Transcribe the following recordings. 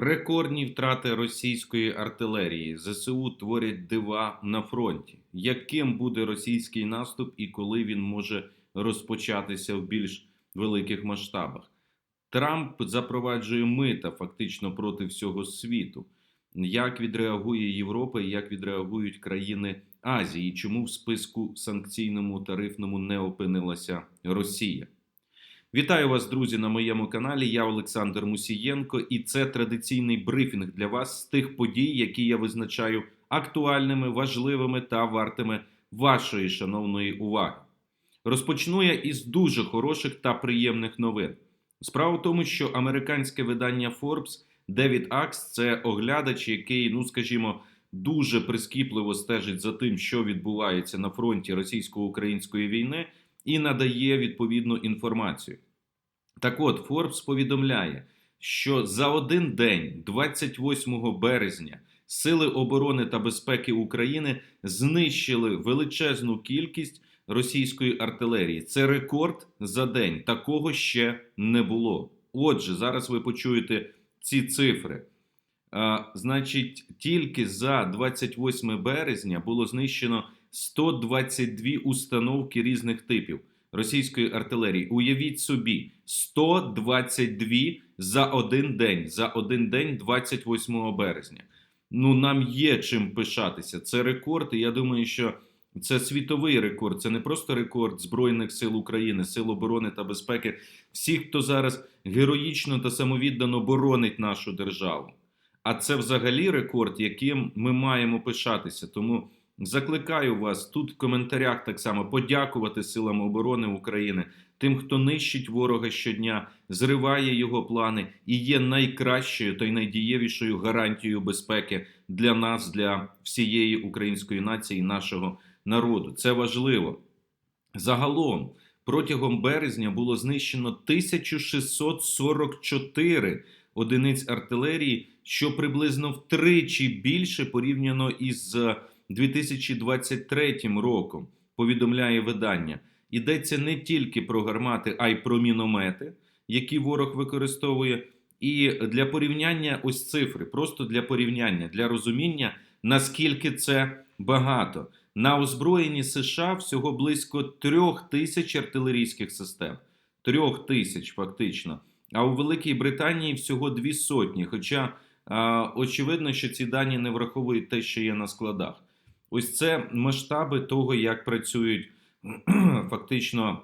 Рекордні втрати російської артилерії. ЗСУ творять дива на фронті. Яким буде російський наступ і коли він може розпочатися в більш великих масштабах? Трамп запроваджує мита фактично проти всього світу. Як відреагує Європа і як відреагують країни Азії? Чому в списку санкційному тарифному не опинилася Росія? Вітаю вас, друзі, на моєму каналі. Я Олександр Мусієнко, і це традиційний брифінг для вас з тих подій, які я визначаю актуальними, важливими та вартими вашої шановної уваги. Розпочну я із дуже хороших та приємних новин. Справа в тому, що американське видання Forbes Девід Акс це оглядач, який, ну скажімо, дуже прискіпливо стежить за тим, що відбувається на фронті російсько-української війни, і надає відповідну інформацію. Так от, Forbes повідомляє, що за один день, 28 березня, Сили оборони та безпеки України знищили величезну кількість російської артилерії. Це рекорд за день. Такого ще не було. Отже, зараз ви почуєте ці цифри. А, значить, тільки за 28 березня було знищено 122 установки різних типів російської артилерії. Уявіть собі, 122 за один день, за один день 28 березня. Ну, нам є чим пишатися. Це рекорд, і я думаю, що це світовий рекорд. Це не просто рекорд Збройних сил України, сил оборони та безпеки, всіх, хто зараз героїчно та самовіддано боронить нашу державу. А це взагалі рекорд, яким ми маємо пишатися. Тому закликаю вас тут в коментарях так само подякувати силам оборони України, тим, хто нищить ворога щодня, зриває його плани і є найкращою та й найдієвішою гарантією безпеки для нас, для всієї української нації, нашого народу. Це важливо. Загалом, протягом березня було знищено 1644 одиниць артилерії, що приблизно втричі більше порівняно із 2023 роком. Повідомляє видання. Йдеться не тільки про гармати, а й про міномети, які ворог використовує. І для порівняння ось цифри, просто для порівняння, для розуміння, наскільки це багато. На озброєнні США всього близько трьох тисяч артилерійських систем. Трьох тисяч фактично. А у Великій Британії всього дві сотні. Хоча а, очевидно, що ці дані не враховують те, що є на складах. Ось це масштаби того, як працюють фактично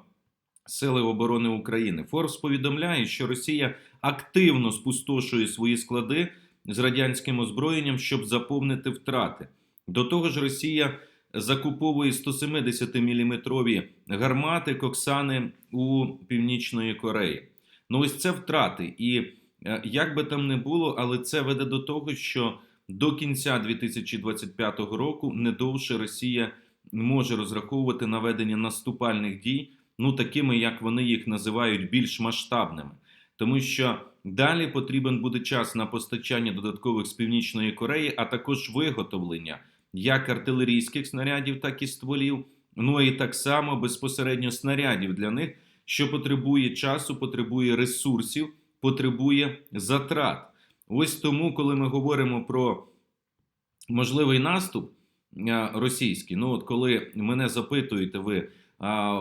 Сили оборони України. Форбс повідомляє, що Росія активно спустошує свої склади з радянським озброєнням, щоб заповнити втрати. До того ж, Росія закуповує 170-мм гармати Коксани у Північної Кореї. Ну, ось це втрати. І е, як би там не було, але це веде до того, що до кінця 2025 року не довше Росія може розраховувати на ведення наступальних дій, ну такими, як вони їх називають, більш масштабними. Тому що далі потрібен буде час на постачання додаткових з північної Кореї, а також виготовлення як артилерійських снарядів, так і стволів. Ну і так само безпосередньо снарядів для них, що потребує часу, потребує ресурсів, потребує затрат. Ось тому, коли ми говоримо про можливий наступ російський, ну от коли мене запитуєте ви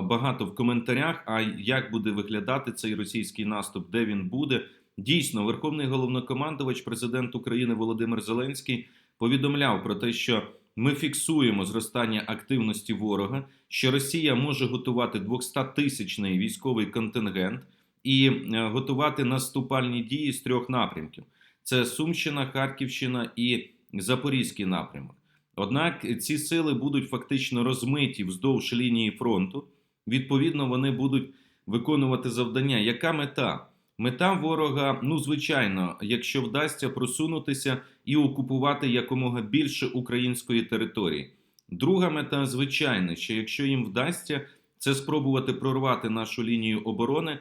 багато в коментарях, а як буде виглядати цей російський наступ, де він буде, дійсно, Верховний головнокомандувач, президент України Володимир Зеленський повідомляв про те, що ми фіксуємо зростання активності ворога, що Росія може готувати 200-тисячний військовий контингент і е, готувати наступальні дії з трьох напрямків: це Сумщина, Харківщина і Запорізький напрямок. Однак ці сили будуть фактично розмиті вздовж лінії фронту. Відповідно, вони будуть виконувати завдання. Яка мета? Мета ворога, ну звичайно, якщо вдасться просунутися і окупувати якомога більше української території. Друга мета, звичайно, що якщо їм вдасться, це спробувати прорвати нашу лінію оборони,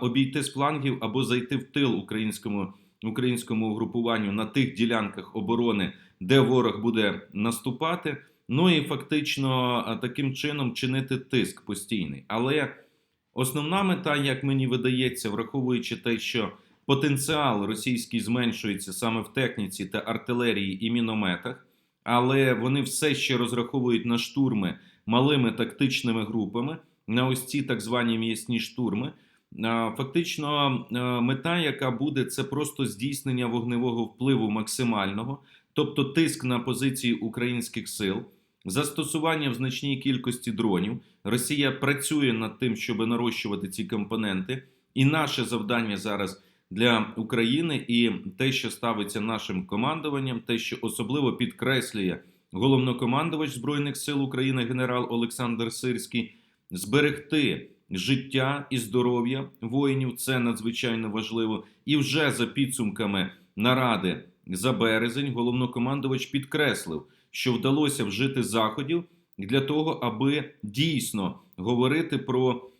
обійти з флангів або зайти в тил українському українському угрупуванню на тих ділянках оборони, де ворог буде наступати. Ну і фактично таким чином чинити тиск постійний. Але основна мета, як мені видається, враховуючи те, що потенціал російський зменшується саме в техніці та артилерії і мінометах, але вони все ще розраховують на штурми малими тактичними групами, на ось ці так звані м'ясні штурми. А, Фактично, е, мета, яка буде, це просто здійснення вогневого впливу максимального, тобто тиск на позиції українських сил, застосування в значній кількості дронів. Росія працює над тим, щоб нарощувати ці компоненти. І наше завдання зараз для України і те, що ставиться нашим командуванням, те, що особливо підкреслює головнокомандувач Збройних сил України генерал Олександр Сирський, зберегти життя і здоров'я воїнів. Це надзвичайно важливо. І вже за підсумками наради за березень головнокомандувач підкреслив, що вдалося вжити заходів для того, аби дійсно говорити про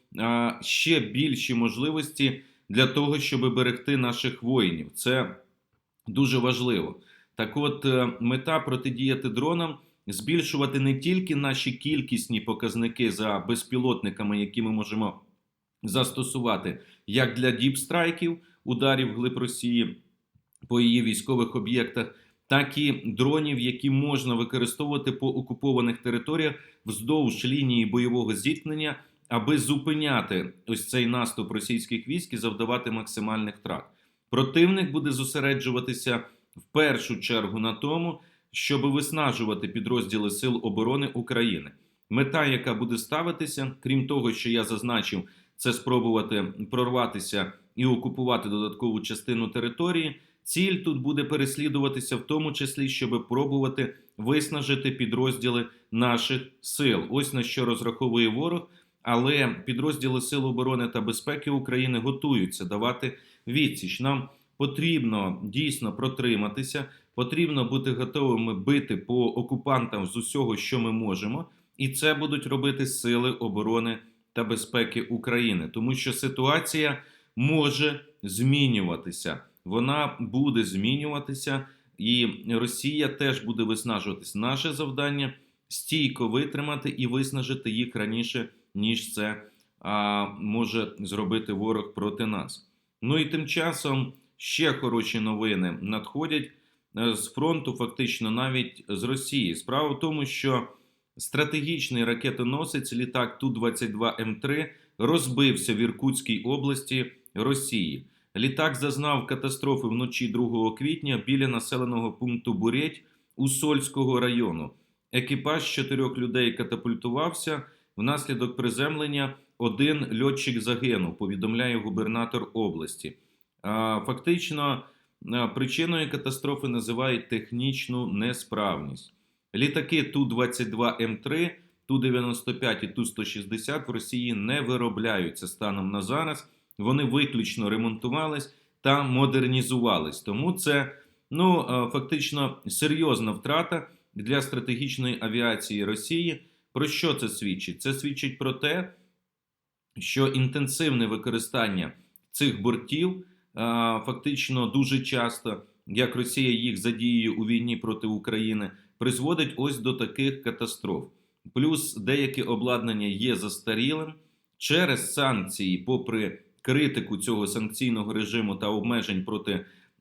ще більші можливості для того, щоб берегти наших воїнів. Це дуже важливо. Так, от е, мета протидіяти дронам збільшувати не тільки наші кількісні показники за безпілотниками, які ми можемо застосувати, як для діпстрайків, ударів глиб Росії по її військових об'єктах, так і дронів, які можна використовувати по окупованих територіях вздовж лінії бойового зіткнення, аби зупиняти ось цей наступ російських військ і завдавати максимальних втрат. Противник буде зосереджуватися в першу чергу на тому, щоб виснажувати підрозділи Сил оборони України. Мета, яка буде ставитися, крім того, що я зазначив, це спробувати прорватися і окупувати додаткову частину території. Ціль тут буде переслідуватися, в тому числі, щоб пробувати виснажити підрозділи наших сил. Ось на що розраховує ворог. Але підрозділи Сил оборони та безпеки України готуються давати відсіч. Нам потрібно дійсно протриматися, потрібно бути готовими бити по окупантам з усього, що ми можемо, і це будуть робити Сили оборони та безпеки України, тому що ситуація може змінюватися. Вона буде змінюватися, і Росія теж буде виснажуватись. Наше завдання стійко витримати і виснажити їх раніше, ніж це а, може зробити ворог проти нас. Ну і тим часом ще хороші новини надходять з фронту, фактично навіть з Росії. Справа в тому, що стратегічний ракетоносець літак Ту-22М3 розбився в Іркутській області Росії. Літак зазнав катастрофи вночі 2 квітня біля населеного пункту Буреть у Сольського району. Екіпаж чотирьох людей катапультувався. Внаслідок приземлення один льотчик загинув, повідомляє губернатор області. Фактично, причиною катастрофи називають технічну несправність. Літаки Ту-22М3, Ту-95 і Ту-160 в Росії не виробляються станом на зараз. Вони виключно ремонтувались та модернізувались. Тому це ну, е, фактично серйозна втрата для стратегічної авіації Росії. Про що це свідчить? Це свідчить про те, що інтенсивне використання цих бортів е, фактично дуже часто, як Росія їх задіює у війні проти України, призводить ось до таких катастроф. Плюс деяке обладнання є застарілим через санкції, попри критику цього санкційного режиму та обмежень проти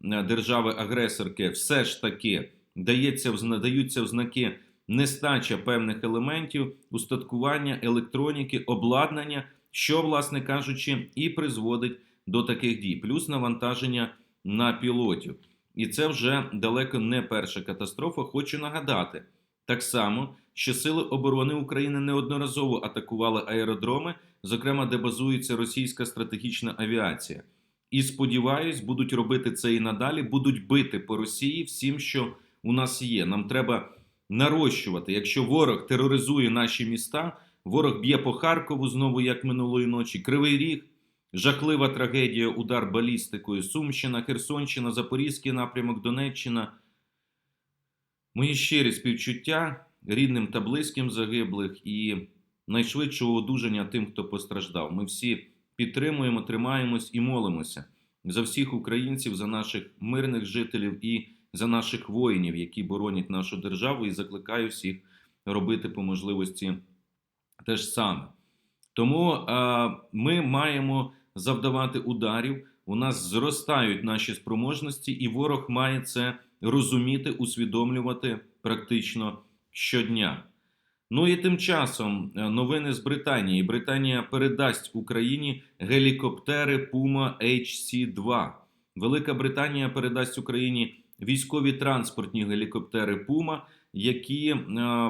е, держави-агресорки, все ж таки дається даються в знаки нестача певних елементів, устаткування, електроніки, обладнання, що, власне кажучи, і призводить до таких дій, плюс навантаження на пілотів. І це вже далеко не перша катастрофа. Хочу нагадати так само, що Сили оборони України неодноразово атакували аеродроми, зокрема, де базується російська стратегічна авіація. І сподіваюсь, будуть робити це і надалі, будуть бити по Росії всім, що у нас є. Нам треба нарощувати. Якщо ворог тероризує наші міста, ворог б'є по Харкову знову, як минулої ночі, Кривий Ріг. Жахлива трагедія, удар балістикою, Сумщина, Херсонщина, Запорізький напрямок, Донеччина. Мої щирі співчуття рідним та близьким загиблих і найшвидшого одужання тим, хто постраждав. Ми всі підтримуємо, тримаємось і молимося за всіх українців, за наших мирних жителів і за наших воїнів, які боронять нашу державу, і закликаю всіх робити по можливості те ж саме. Тому е, ми маємо завдавати ударів у нас зростають наші спроможності, і ворог має це розуміти, усвідомлювати практично щодня. Ну і тим часом е, новини з Британії. Британія передасть Україні гелікоптери Puma HC-2. Велика Британія передасть Україні військові транспортні гелікоптери Puma, які е,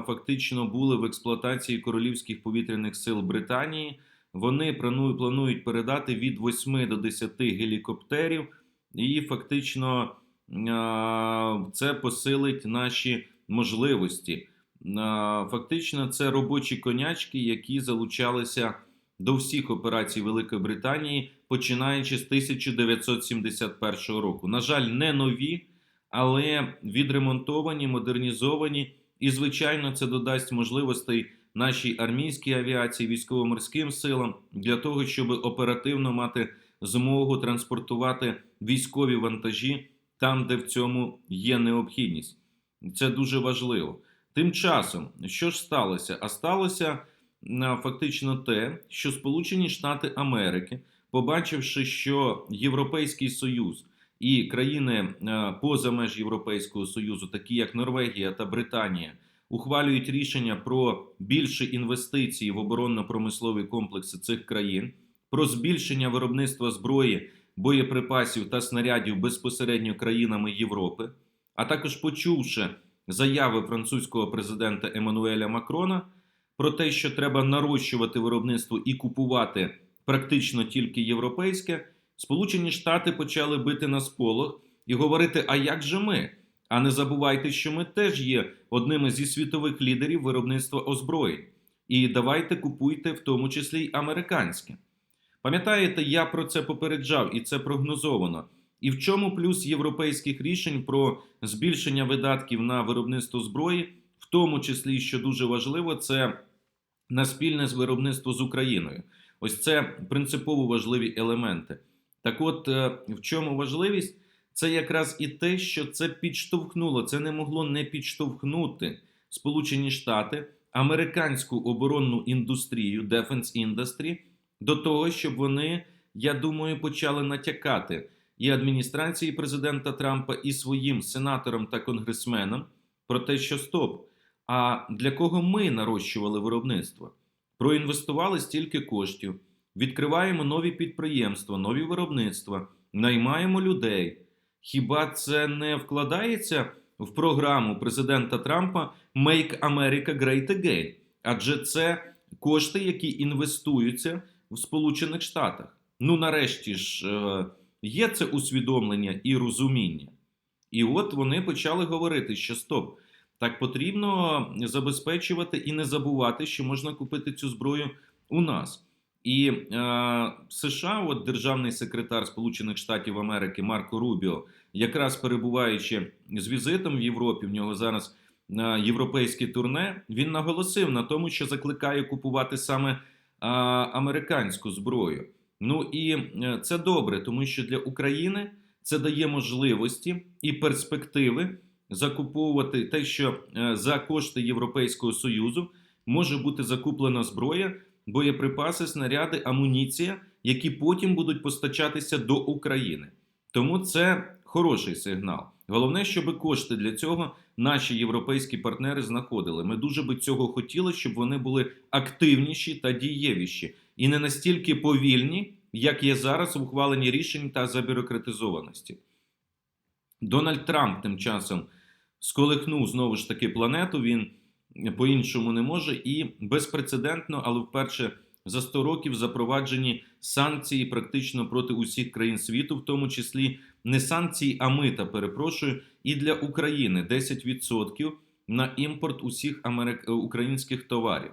фактично були в експлуатації королівських повітряних сил Британії. Вони планують передати від 8 до 10 гелікоптерів, і фактично це посилить наші можливості. Фактично, це робочі конячки, які залучалися до всіх операцій Великої Британії, починаючи з 1971 року. На жаль, не нові, але відремонтовані, модернізовані, і, звичайно, це додасть можливостей нашій армійській авіації, військово-морським силам для того, щоб оперативно мати змогу транспортувати військові вантажі там, де в цьому є необхідність. Це дуже важливо. Тим часом, що ж сталося? А сталося фактично те, що Сполучені Штати Америки, побачивши, що Європейський Союз і країни поза меж Європейського Союзу, такі як Норвегія та Британія, ухвалюють рішення про більше інвестицій в оборонно-промислові комплекси цих країн, про збільшення виробництва зброї, боєприпасів та снарядів безпосередньо країнами Європи, а також почувши заяви французького президента Еммануеля Макрона про те, що треба нарощувати виробництво і купувати практично тільки європейське, Сполучені Штати почали бити на сполох і говорити: а як же ми? А не забувайте, що ми теж є одними зі світових лідерів виробництва озброєнь. І давайте купуйте, в тому числі й американське. Пам'ятаєте, я про це попереджав і це прогнозовано. І в чому плюс європейських рішень про збільшення видатків на виробництво зброї, в тому числі, що дуже важливо, це на спільне виробництво з Україною. Ось це принципово важливі елементи. Так от, е, в чому важливість? Це якраз і те, що це підштовхнуло, це не могло не підштовхнути Сполучені Штати, американську оборонну індустрію, Defense Industry, до того, щоб вони, я думаю, почали натякати і адміністрації президента Трампа, і своїм сенаторам та конгресменам про те, що стоп. А для кого ми нарощували виробництво? Проінвестували стільки коштів, відкриваємо нові підприємства, нові виробництва, наймаємо людей. Хіба це не вкладається в програму президента Трампа Make America Great Again? Адже це кошти, які інвестуються в Сполучених Штатах. Ну, нарешті ж, е, є це усвідомлення і розуміння. І от вони почали говорити, що стоп, так потрібно забезпечувати і не забувати, що можна купити цю зброю у нас. І е, США, от державний секретар Сполучених Штатів Америки Марко Рубіо, якраз перебуваючи з візитом в Європі, в нього зараз е, європейське турне, він наголосив на тому, що закликає купувати саме е, американську зброю. Ну і е, це добре, тому що для України це дає можливості і перспективи закуповувати те, що е, за кошти Європейського Союзу може бути закуплена зброя, боєприпаси, снаряди, амуніція, які потім будуть постачатися до України. Тому це хороший сигнал. Головне, щоб кошти для цього наші європейські партнери знаходили. Ми дуже би цього хотіли, щоб вони були активніші та дієвіші, і не настільки повільні, як є зараз в ухваленні рішень та забюрократизованості. Дональд Трамп тим часом сколихнув знову ж таки планету. Він по-іншому не може і безпрецедентно, але вперше за 100 років запроваджені санкції практично проти усіх країн світу, в тому числі не санкції, а мита, перепрошую, і для України 10% на імпорт усіх америк... українських товарів.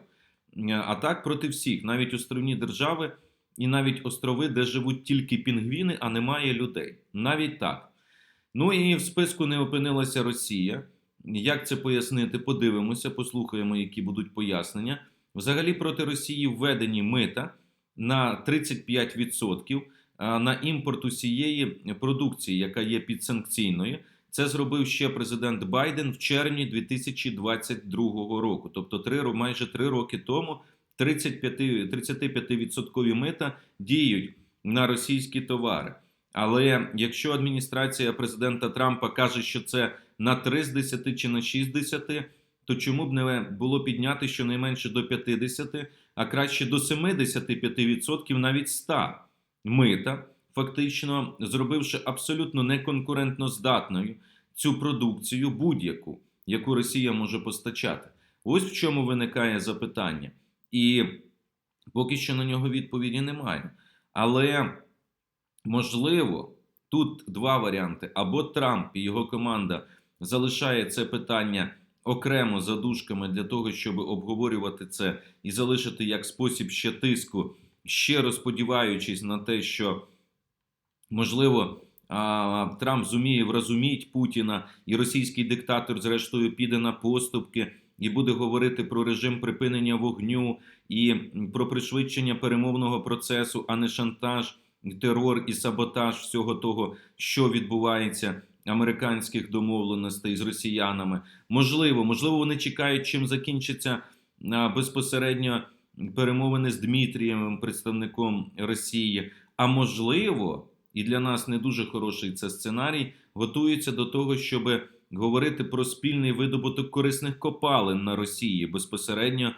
А так проти всіх, навіть островні держави і навіть острови, де живуть тільки пінгвіни, а немає людей. Навіть так. Ну і в списку не опинилася Росія. Як це пояснити? Подивимося, послухаємо, які будуть пояснення. Взагалі проти Росії введені мита на 35% на імпорт усієї продукції, яка є підсанкційною. Це зробив ще президент Байден в червні 2022 року. Тобто, три майже три роки тому 35% 35% мита діють на російські товари. Але якщо адміністрація президента Трампа каже, що це на 3 з 10 чи на 6 з 10, то чому б не було підняти щонайменше до 50, а краще до 75%, навіть 100 мита, фактично зробивши абсолютно неконкурентно здатною цю продукцію будь-яку, яку Росія може постачати. Ось в чому виникає запитання. І поки що на нього відповіді немає. Але можливо, тут два варіанти: або Трамп і його команда залишає це питання окремо за дужками для того, щоб обговорювати це і залишити як спосіб ще тиску, щиро сподіваючись на те, що можливо. Трамп зуміє врозуміти Путіна, і російський диктатор, зрештою, піде на поступки і буде говорити про режим припинення вогню і про пришвидшення перемовного процесу, а не шантаж, терор і саботаж всього того, що відбувається американських домовленостей з росіянами. Можливо, можливо, вони чекають, чим закінчиться безпосередньо перемовини з Дмитрієвим, представником Росії. А можливо, і для нас не дуже хороший це сценарій, готуються до того, щоб говорити про спільний видобуток корисних копалин на Росії безпосередньо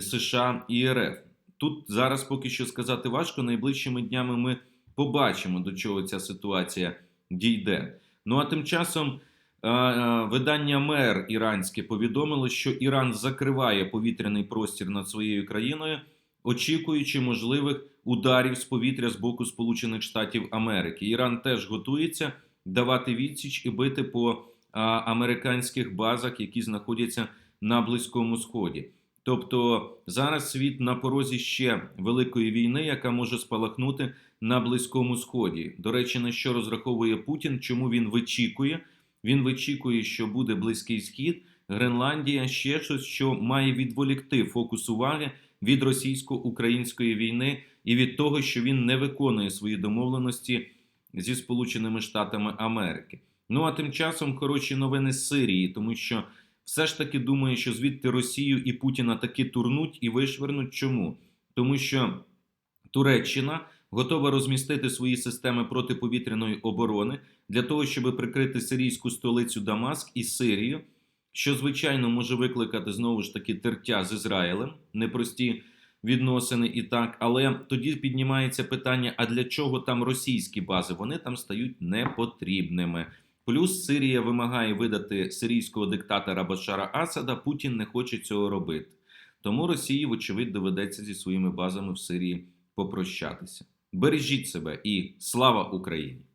США і РФ. Тут зараз поки що сказати важко. Найближчими днями ми побачимо, до чого ця ситуація дійде. Ну а тим часом е, е, видання Мер іранське повідомило, що Іран закриває повітряний простір над своєю країною, очікуючи можливих ударів з повітря з боку Сполучених Штатів Америки. Іран теж готується давати відсіч і бити по американських базах, які знаходяться на Близькому Сході. Тобто зараз світ на порозі ще великої війни, яка може спалахнути на Близькому Сході. До речі, на що розраховує Путін? Чому він вичікує? Він вичікує, що буде Близький Схід, Гренландія, ще щось, що має відволікти фокус уваги від російсько-української війни і від того, що він не виконує свої домовленості зі Сполученими Штатами Америки. Ну а тим часом хороші новини з Сирії, тому що все ж таки думаю, що звідти Росію і Путіна таки турнуть і вишвернуть. Чому? Тому що Туреччина готова розмістити свої системи протиповітряної оборони для того, щоб прикрити сирійську столицю Дамаск і Сирію, що звичайно може викликати знову ж таки тертя з Ізраїлем, непрості відносини і так. Але тоді піднімається питання: а для чого там російські бази? Вони там стають непотрібними. Плюс Сирія вимагає видати сирійського диктатора Башара Асада. Путін не хоче цього робити. Тому Росії, вочевидь, доведеться зі своїми базами в Сирії попрощатися. Бережіть себе і слава Україні!